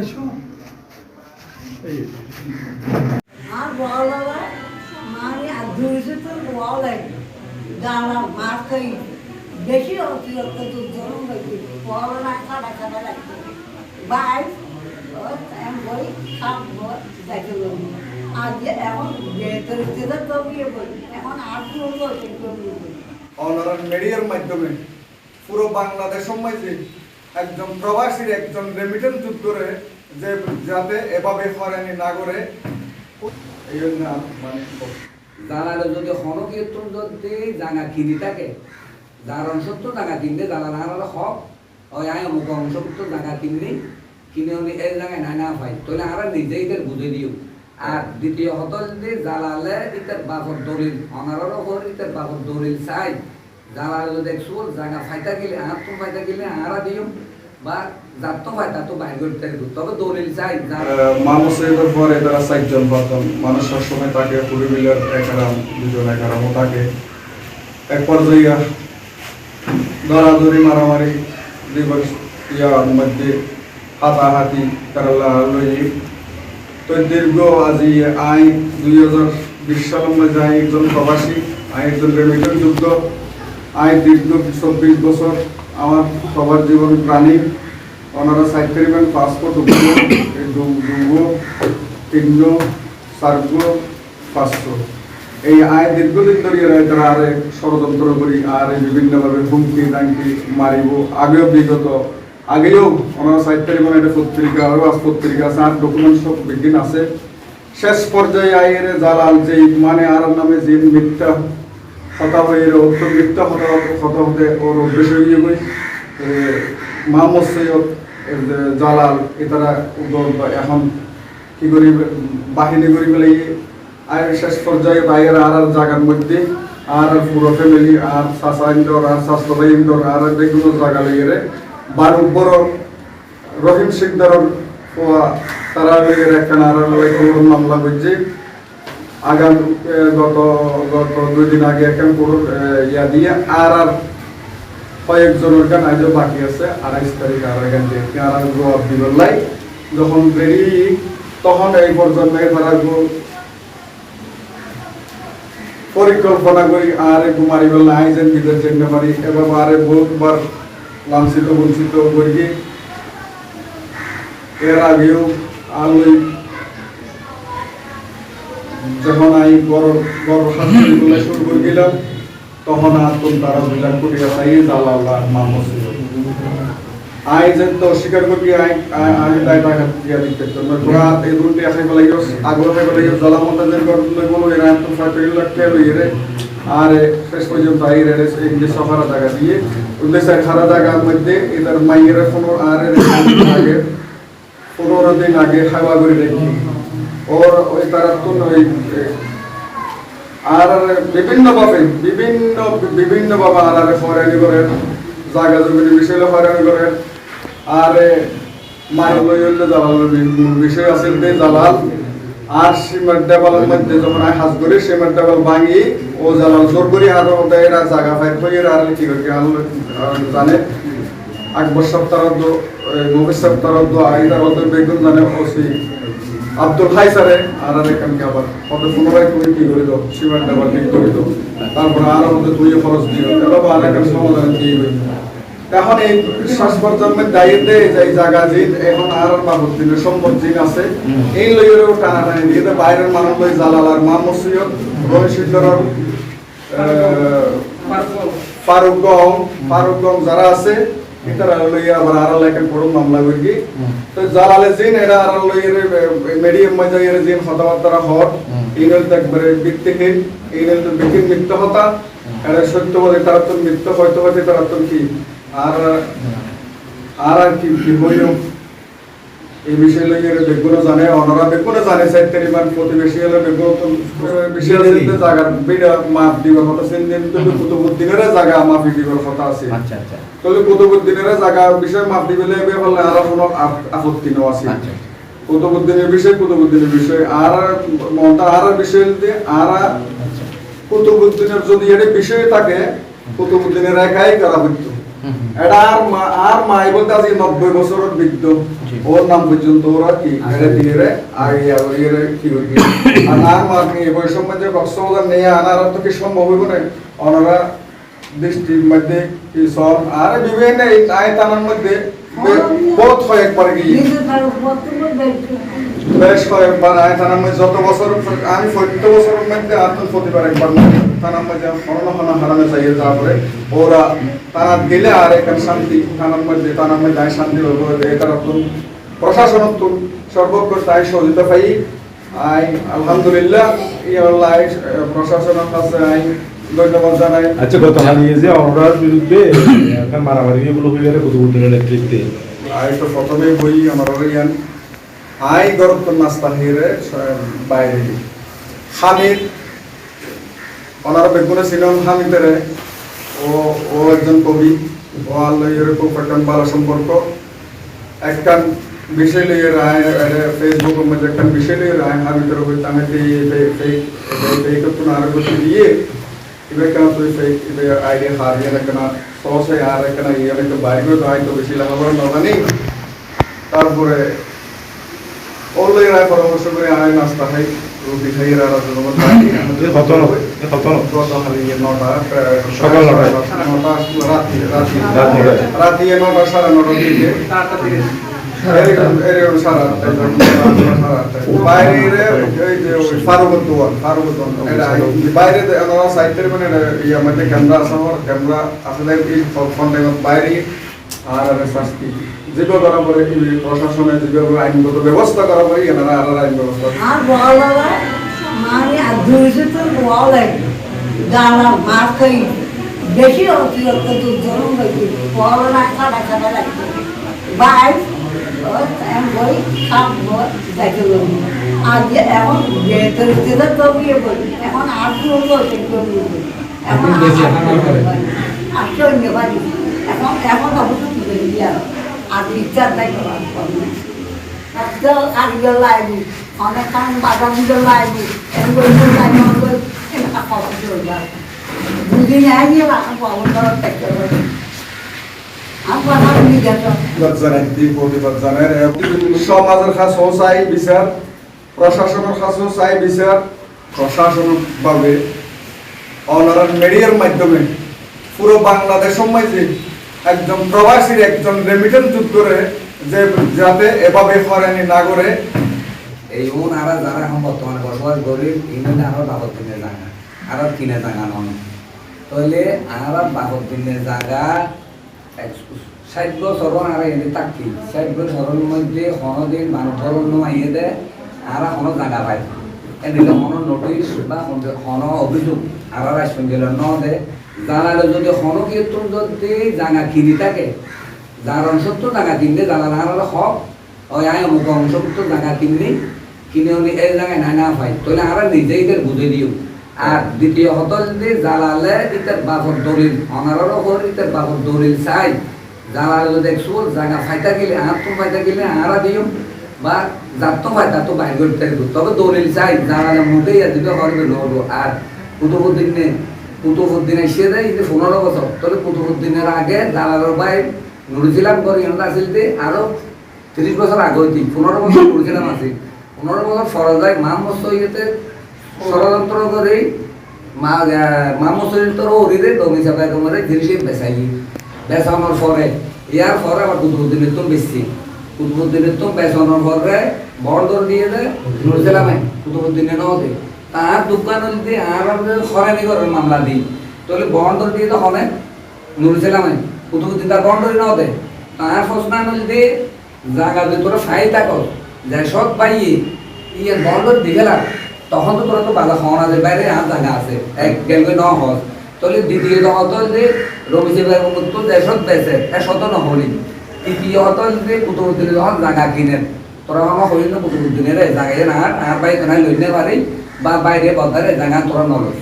এসো। আর বলা মানে আর তো বলে দাঁড়া মার খাই। বেশি অতিরিক্ত তো গরম হয়েছে বড় না খাটা খাটা লাগছে বাই। দেখে এখন তো বিয়ে বলি। এখন আর অনারাল মিডিয়ার মাধ্যমে পুরো বাংলাদেশ সমাজে একজন প্রবাসীর একজন রেমিটেন্স যুদ্ধরে যে যাতে এভাবে হয়রানি না করে। এই জন্য মানে যদি হনকীর্তন যদি কিনি থাকে, যার অংশ তো জাঙা কিনলে জানা না হলে হক। ওই আয় অমুক অংশ তো জাঙা কিনলি, কিনে উনি এই জায়গায় না না পাই। তাহলে আর নিজে এদের বুঝে দিও। আর দ্বিতীয় হতো যদি জালালে ইতার বাপর দলিল অনারও হর ইতার বাপর দলিল চাই। জালালে যদি একশো জায়গা ফাইতা গেলে আর তো ফাইতা গেলে আরা দিও বা যার তো ফাইতা তো বাইর করতে পারব তবে দলিল চাই যার মামু সাহেবের পরে তারা চারজন পাতাম মানুষ সবসময় তাকে পরিমিলের একারাম দুজন একারামও থাকে এক পর্যায়ে দরাদরি মারামারি দিবস ইয়ার মধ্যে হাতাহাতি কারালা লই তো দীর্ঘ আজি আই দুই হাজার বিশ সালের মধ্যে আই একজন প্রবাসী আই একজন রেমিটেন্স যুদ্ধ আই দীর্ঘ চব্বিশ বছর আমার সবার জীবন প্রাণী। ওনারা সাইড করিবেন পাসপোর্ট দুগো তিন্ন চারগো পাঁচশো এই আয় দীর্ঘদিন ধরে তারা আরে ষড়যন্ত্র করি, আর বিভিন্নভাবে হুমকি টাঙ্কি মারিব। আগেও বিগত, আগেও ওনারা সাইড করিবেন একটা পত্রিকা আরও আজ পত্রিকা আছে, আর ডকুমেন্ট সব বিজ্ঞান আছে। শেষ পর্যায়ে আয়ের জালাল যে মানে আর নামে যে মিথ্যা কথা হয়ে অত্য মিথ্যা হতা হতা ওর হয়ে গই। মোহাম্মদ সৈয়দ জালাল এতারা এখন কি করি, বাহিনী করি পেলে আর শেষ পর্যায়ে বাইরের আর আর জায়গার মধ্যে, আর পুরো ফ্যামিলি আর চাচা ইন্দোর, আর শাস্ত্রবাই ইন্দোর, আর বেগুলো জায়গা লেগে বার বড়, রহিম সিকদারর তারা লেগে একখানা আর মামলা করছে। আগাম গত গত দুই দিন আগে একটা ইয়া দিয়ে আর আর কয়েকজনের গান আজও বাকি আছে, আড়াইশ তারিখ আর গান দিয়ে। আর আর জবাব দিবার লাই। যখন বেরি তখন এই পর্যন্ত তারা পরিকল্পনা করি আর একটু মারি বেলা আই যেন বিদেশ যেতে পারি এবার আরে বহুতবার লাঞ্ছিত বঞ্চিত করি এর আগেও আলোই যখন আমি বড় বড় শাস্তি গুলো শুরু করে গেলাম তখন আর কোন তারা বিলাপ করিয়া চাই জালাল্লাহ মাহমুদ ছিল আই যে তো স্বীকার করি আই, আই- তাই টাকা দিয়া দিতে তো। পুরা এই দুটি আসে বলে গিয়ে আগর হয়ে বলে গিয়ে জলা মন্তাজের ঘর তুলে বলো, এরা তো ফাইভ লাখ টাকা লই রে। আর, শেষ পর্যন্ত আই রে ইংলিশ সফারা জায়গা দিয়ে উদ্দেশ্যে খারা জায়গার মধ্যে এদের মাইয়ের কোনো আর, আগে, পনেরো দিন আগে হাওয়া করে রেখি ওর ওই তারা তো ওই আর বিভিন্ন ভাবে বিভিন্ন বিভিন্ন ভাবে আর আর করেন, জায়গা জমির বিষয়ে হয়রানি করেন। আর মায়ের লই হইলে জালাল বিষয় আছে যে জালাল আর সীমার দেওয়ালের মধ্যে যখন হাজ করি, সীমার দেওয়াল ভাঙি, ও জালাল জোর করি আর ওদের জায়গা ফাইট হয়ে আর কি করি জানে। আকবর সপ্তাহ নবী সপ্তাহ আইদার বেগুন জানে ওসি আব্দুল হাই স্যারে আর আর এখানকে আবার ওদের পুনরায় তুমি কি করে দাও সীমার দেওয়াল ঠিক করে দাও তারপরে আর ওদের দুই খরচ দিও এবার আর একটা সমাধান দিয়ে গই এখন এই শ্বাস প্রজন্মের দায়িত্বে যে জায়গা জিন এখন আর বাবদ দিনের সম্পদ জিন আছে। এই লইয়েরও টানা টানি দিয়ে বাইরের মানুষ লই জালাল আর মা মসিয়ত রহিসুদ্দর ফারুক গম ফারুক গম যারা আছে আর আর লইয়ের মিডিয়াম মধ্যে এর জিন কথাবার্তা হট। ইনল একবারে ভিত্তিহীন। ইনল তো বিকিন মিথ্যা হতা এরা সত্যবাদী তারা তো মিথ্যা হয়তো তারা তো কি? আর আর আর কি কি হইল এই বিষয় লইয়ে বেগুনো জানে অনরা বেগুনো জানে সাইতের ইমান প্রতিবেশী হলে বেগুনো তো বিষয় দিতে জায়গা বিড়া মাপ দিবার কথা সেন দিন তো কুতুবুদ্দিনের জায়গা মাফি দিবার কথা আছে। আচ্ছা আচ্ছা। তাহলে কুতুবুদ্দিনের জায়গা বিষয় মাপ দিবেলে বললে আর কোনো আপত্তি নেই আছে। আচ্ছা কুতুবুদ্দিনের বিষয় কুতুবুদ্দিনের বিষয় আর মনটা আর বিষয় দিয়ে আর আচ্ছা। কুতুবুদ্দিনের যদি এর বিষয় থাকে কুতুবুদ্দিনের একাই করা হইতো। এটা আর আর মাই বলতে আজকে নব্বই বছরের বৃদ্ধ ওর নাম পর্যন্ত ওরা কি এটা দিয়ে রে ইয়া ইয়ে কি হইবে আর আর মা কি এই বয়সের মধ্যে কক্সবাজার নিয়ে আনার তো কি সম্ভব হইব না ওনারা দৃষ্টির মধ্যে কি সব আর বিভিন্ন এই আয়তানের মধ্যে হয় একবার গিয়ে। তার বেশ কয়েকবার আয় থানার মধ্যে যত বছর আমি চোদ্দ বছরের মধ্যে আত্ম প্রতিবার একবার হরণ হনা হারানো চাইয়ে তারপরে ওরা তারা দিলে আর এখানে শান্তি থানার মধ্যে থানার মধ্যে আয় শান্তি হব এটার তো প্রশাসন তো সর্বত্র তাই সহযোগিতা পাই। আই আলহামদুলিল্লাহ ইয়াল্লাহ প্রশাসনের কাছে আই। ধন্যবাদ জানাই আচ্ছা গত হারিয়ে যে অনরার বিরুদ্ধে মারামারি এগুলো হইলে কুতুবুদ্দিনের নেতৃত্বে আই তো প্রথমে বই আমার ইয়ান আই গরত নাস্তা হিরে বাইরে হামিদ ওনারা বেগুনে ছিলেন হামিদের ও ও একজন কবি ও আল্লাহ এরকম একটা ভালো সম্পর্ক একখান বিষয় লিয়ে রায় ফেসবুকের মধ্যে একখান বিষয় লিয়ে রায় হামিদের হইতে আমি ফেক কোনো আর কিছু দিয়ে ইবে আইডিয়া হারিয়ে রাখে না সহসে আর রাখে না ইয়ে একটা তো বেশি লাগাবার না তারপরে ওল্লাই রায় পরামর্শ করে আয় নাস্তা খাই রুটি খাই আর জনগণ এ কত ন- এ কত ন? গত হারিয়ে নটা নটা রাতি রাতি রাত নটা সাড়ে নটার দিকে বাইরে সাইডের মানে ইয়া মধ্যে ক্যামেরা আছে ক্যামেরা আসলে এই ফোন টাইমত বাইরে আর শাস্তি যেভাবে করা পরে প্রশাসনে যেভাবে আইনগত ব্যবস্থা করা পরে এনারা আর আইন ব্যবস্থা মানে তো বেশি অতিরিক্ত দুর্জন হয়েছে বড় না কাটা লাগছে বাই আর যে এখন যেহেতু রিতেদার কমিয়ে বলি এখন আর কি বলি এখন আর সৈন্য বাড়ি এখন এখন অবশ্য তুলে দিয়ে আর ইচ্ছা নাই করার তো কারিগর লাগবে অনেক কারণ বাজার দিতে লাগবে এগুলো লাগবে দুদিন আগে পাবন করার সমাজের কাছে চাই বিচার প্রশাসনের কাছেও চাই বিচার। ভাবে অনারার মিডিয়ার মাধ্যমে পুরো বাংলাদেশ মধ্যে একজন প্রবাসীর একজন রেমিটেন্স যুগ করে যে যাতে এভাবে হয়রানি না করে। এই উন আর যারা এখন বর্তমানে বসবাস করি ইংল্যান্ডে আরও বাবদ দিনের জায়গা আরও কিনে জায়গা নন তাহলে আর বাবদ দিনের জায়গা ষাট বছর আর এনে থাকি ষাট বছরের মধ্যে হনদিন মানুষের অন্য আইয়ে দেয় আর হন জায়গা পায়। এদিকে হন নোটিশ বা হন অভিযোগ আর গেল ন দে জানালে যদি হন কীর্তন যদি জায়গা কিনি থাকে যার অংশত্ব জায়গা কিনলে জানা না হলে হক। ওই আয় অমুক অংশত্ব জায়গা কিনলি, কিনে উনি এই জায়গায় নাই না পাই তাহলে আর নিজেই বুঝে দিও। আর দ্বিতীয় হতো যদি জালালে ইতার বাপর দলিল অনারও হর ইতার বাপর দলিল চাই। জালালে যদি একশো জায়গা ফাইতা গেলে আর তো ফাইতা গেলে আরা দিও। বা যার তো ফাইতা তো বাইর করতে তবে দলিল চাই, জালালে মুখেই আর দিতে পারবে লড়বো। আর কুতুবুদ্দিন নে কুতুবুদ্দিন এসে দেয় যে পনেরো বছর। তাহলে কুতুবুদ্দিনের আগে জালালের ভাই নুরুজিলাম করে ইন্দ্র আসিল আরও তিরিশ বছর আগে হইতি পনেরো বছর নুরুজিলাম আছে পনেরো বছর সরজাই মা মসইতে ষড়যন্ত্র করে মা মা মসইতর ওরিরে দমি চাপাই তোমারে জিনিসে বেচাই বেচানোর পরে ইয়ার পরে আবার কুতুবুদ্দিনের তো বেশি কুতুবুদ্দিনের তো বেচানোর পরে বড়দর দিয়ে দেয় নুরুজিলামে কুতুবুদ্দিনে ন দে তার দোকান দিয়ে আর হরানি করার মামলা দিই তাহলে বড়দর দিয়ে তো হবে নুরুজিলামে কুতুবুদ্দিন তার বন্ডরি ন দে তার প্রশ্ন যদি জায়গা যদি তোরা ফাই থাকো যে সব পাইয়ে ইয়ে বন্ডর দিকে লাগ তখন তো তোরা তো বাধা যে বাইরে আর জায়গা আছে। এক গেল ন হস তাহলে দ্বিতীয় হতো যে রবি সেবার মুক্ত দেশত বেছে এ শত নহলি। তৃতীয় হতো যে কুতুবুদ্দিনের যখন জায়গা কিনেন তোরা আমার হইল না কুতুবুদ্দিনের, জায়গায় না, আর বাইরে নাই লইতে পারি বা বাইরে বদারে জায়গা তোরা নলই